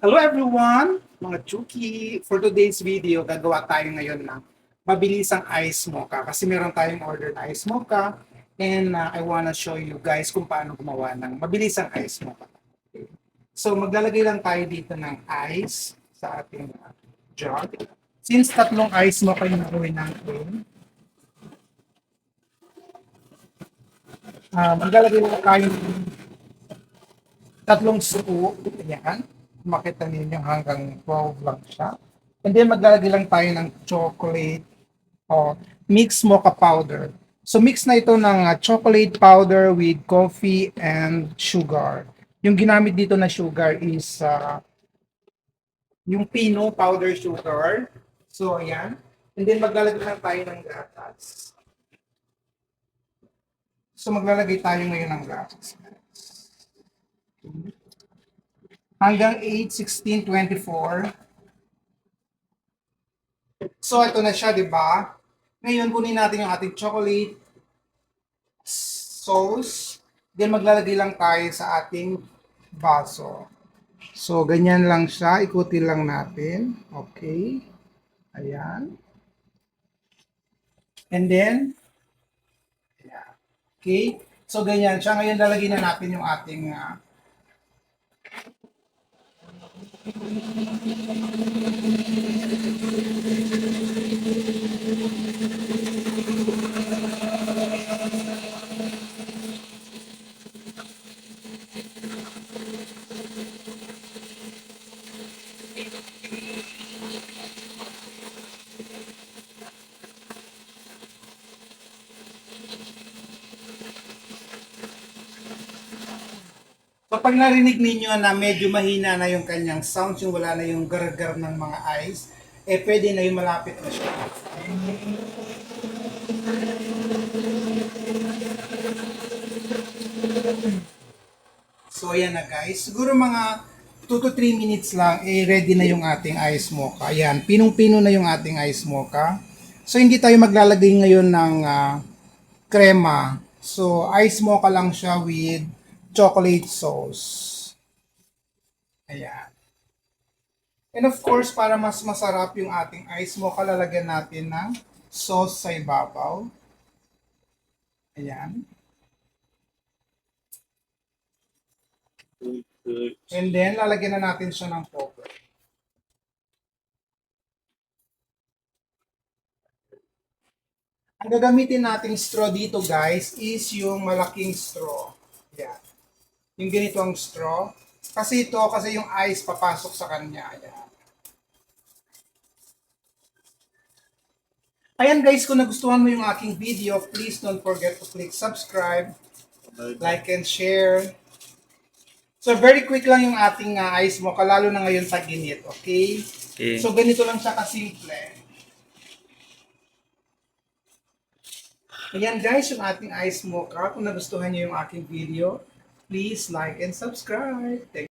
Hello everyone, mga Chuki. For today's video, gagawa tayo ngayon ng mabilisang ice mocha kasi meron tayong order na ice mocha and uh, I wanna show you guys kung paano gumawa ng mabilisang ice mocha. So maglalagay lang tayo dito ng ice sa ating uh, jug. Since tatlong ice mocha yung gawin natin, uh, maglalagay lang tayo ng tatlong scoop. Ayan makita ninyo hanggang 12 lang siya. And then maglalagay lang tayo ng chocolate o mixed mocha powder. So mix na ito ng uh, chocolate powder with coffee and sugar. Yung ginamit dito na sugar is uh, yung pino powder sugar. So ayan. And then maglalagay lang tayo ng gatas. So maglalagay tayo ngayon ng gatas. Hanggang 8, 16, 24. So, ito na siya, di ba? Ngayon, kunin natin yung ating chocolate sauce. Then, maglalagay lang tayo sa ating baso. So, ganyan lang siya. Ikutin lang natin. Okay. Ayan. And then, ayan. Okay. So, ganyan siya. Ngayon, lalagyan na natin yung ating uh, Thank you. Kapag narinig ninyo na medyo mahina na yung kanyang sound, yung wala na yung gar-gar ng mga eyes, eh pwede na yung malapit na siya. So ayan na guys, siguro mga 2 to 3 minutes lang, eh ready na yung ating ice mocha. Ayan, pinong-pino na yung ating ice mocha. So hindi tayo maglalagay ngayon ng ah, krema. So ice mocha lang siya with chocolate sauce. Ayan. And of course, para mas masarap yung ating ice mocha, lalagyan natin ng sauce sa ibabaw. Ayan. And then, lalagyan na natin siya ng popper. Ang gagamitin nating straw dito, guys, is yung malaking straw. Yan. Yung ganitong straw. Kasi ito, kasi yung ice papasok sa kanya. Yan. Ayan guys, kung nagustuhan mo yung aking video, please don't forget to click subscribe, like and share. So very quick lang yung ating uh, ice mo, kalalo na ngayon tag-init, okay? Okay. So ganito lang siya kasimple. Ayan guys, yung ating ice mocha. Kung nagustuhan niyo yung aking video, please like and subscribe. Thank